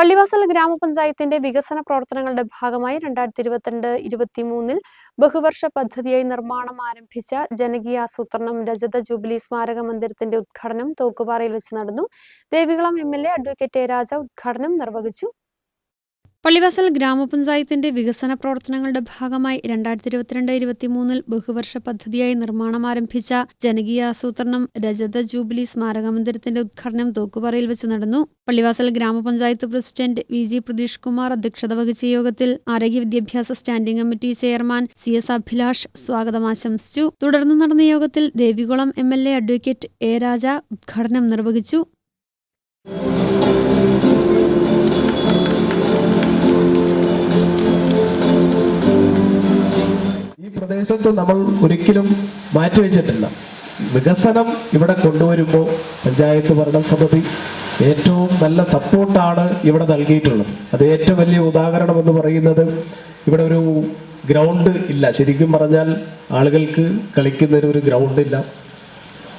പള്ളിവാസൽ ഗ്രാമപഞ്ചായത്തിന്റെ വികസന പ്രവർത്തനങ്ങളുടെ ഭാഗമായി രണ്ടായിരത്തി ഇരുപത്തിരണ്ട് ഇരുപത്തിമൂന്നിൽ ബഹുവർഷ പദ്ധതിയായി നിർമ്മാണം ആരംഭിച്ച ജനകീയ ആസൂത്രണം രജത ജൂബിലി സ്മാരക മന്ദിരത്തിന്റെ ഉദ്ഘാടനം തോക്കുപാറയിൽ വെച്ച് നടന്നു. Devikulam M L A advocate A Raja ഉദ്ഘാടനം നിർവഹിച്ചു. പള്ളിവാസൽ ഗ്രാമപഞ്ചായത്തിന്റെ വികസന പ്രവർത്തനങ്ങളുടെ ഭാഗമായി രണ്ടായിരത്തി ഇരുപത്തിരണ്ട് ഇരുപത്തിമൂന്നിൽ ബഹുവർഷ പദ്ധതിയായി നിർമ്മാണം ആരംഭിച്ച ജനകീയ ആസൂത്രണം രജത ജൂബിലി സ്മാരക മന്ദിരത്തിന്റെ ഉദ്ഘാടനം തോക്കുപാറയിൽ വെച്ച് നടന്നു. പള്ളിവാസൽ ഗ്രാമപഞ്ചായത്ത് president V G Pratheesh Kumar അധ്യക്ഷത വഹിച്ച യോഗത്തിൽ ആരോഗ്യ വിദ്യാഭ്യാസ standing committee chairman C S Abhilash സ്വാഗതം ആശംസിച്ചു. തുടർന്ന് നടന്ന യോഗത്തിൽ Devikulam M L A advocate A Raja ഉദ്ഘാടനം നിർവഹിച്ചു. പ്രദേശത്ത് നമ്മൾ ഒരിക്കലും മാറ്റിവെച്ചിട്ടില്ല. വികസനം ഇവിടെ കൊണ്ടുവരുമ്പോൾ പഞ്ചായത്ത് ഭരണസമിതി ഏറ്റവും നല്ല സപ്പോർട്ടാണ് ഇവിടെ നൽകിയിട്ടുള്ളത്. അത് ഏറ്റവും വലിയ ഉദാഹരണം എന്ന് പറയുന്നത് ഇവിടെ ഒരു ഗ്രൗണ്ട് ഇല്ല. ശരിക്കും പറഞ്ഞാൽ ആളുകൾക്ക് കളിക്കുന്നതിന് ഒരു ഗ്രൗണ്ട് ഇല്ല.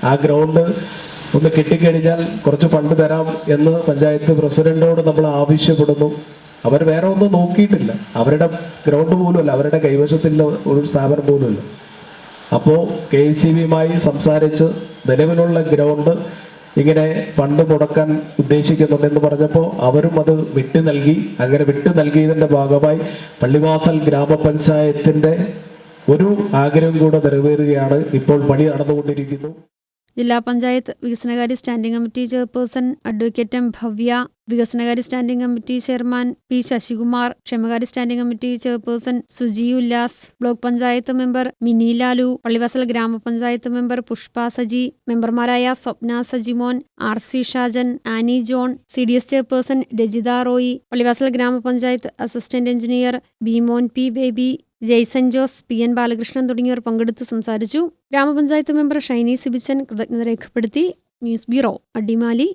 ആ ഗ്രൗണ്ട് ഒന്ന് കിട്ടിക്കഴിഞ്ഞാൽ കുറച്ച് ഫണ്ട് തരാം എന്ന് പഞ്ചായത്ത് പ്രസിഡന്റോട് നമ്മൾ ആവശ്യപ്പെടുന്നു. അവർ വേറെ ഒന്നും നോക്കിയിട്ടില്ല. അവരുടെ ഗ്രൗണ്ട് പോലുമല്ല അവരുടെ കൈവശത്തില്ല ഒരു സ്ഥാപനം പോലുമില്ല. അപ്പോൾ കെ സി ബിയുമായി സംസാരിച്ച് നിലവിലുള്ള ഗ്രൗണ്ട് ഇങ്ങനെ ഫണ്ട് മുടക്കാൻ ഉദ്ദേശിക്കുന്നുണ്ടെന്ന് പറഞ്ഞപ്പോൾ അവരും അത് വിട്ടു നൽകി. അങ്ങനെ വിട്ടു നൽകിയതിന്റെ ഭാഗമായി പള്ളിവാസൽ ഗ്രാമപഞ്ചായത്തിന്റെ ഒരു ആഗ്രഹം കൂടെ നിറവേറുകയാണ് ഇപ്പോൾ പണി നടന്നുകൊണ്ടിരിക്കുന്നു. ജില്ലാ പഞ്ചായത്ത് വികസനകാര്യ standing committee chairperson advocate M Bhavya വികസനകാര്യ standing committee chairman P Sasikumar ക്ഷേമകാര്യ standing committee chairperson Suji Ullas block panchayat member Mini Lalu Pallivasal ഗ്രാമപഞ്ചായത്ത് മെമ്പർ പുഷ്പ സജി മെമ്പർമാരായ Swapna Sajimon R C Shajan Annie John C D S chairperson Rajitha Roy Pallivasal ഗ്രാമപഞ്ചായത്ത് assistant engineer Bimon P Baby Jaison Jose P N Balakrishnan തുടങ്ങിയവർ പങ്കെടുത്ത് സംസാരിച്ചു. ഗ്രാമപഞ്ചായത്ത് member Shiny Sibichan കൃതജ്ഞത രേഖപ്പെടുത്തി. News bureau Adimali.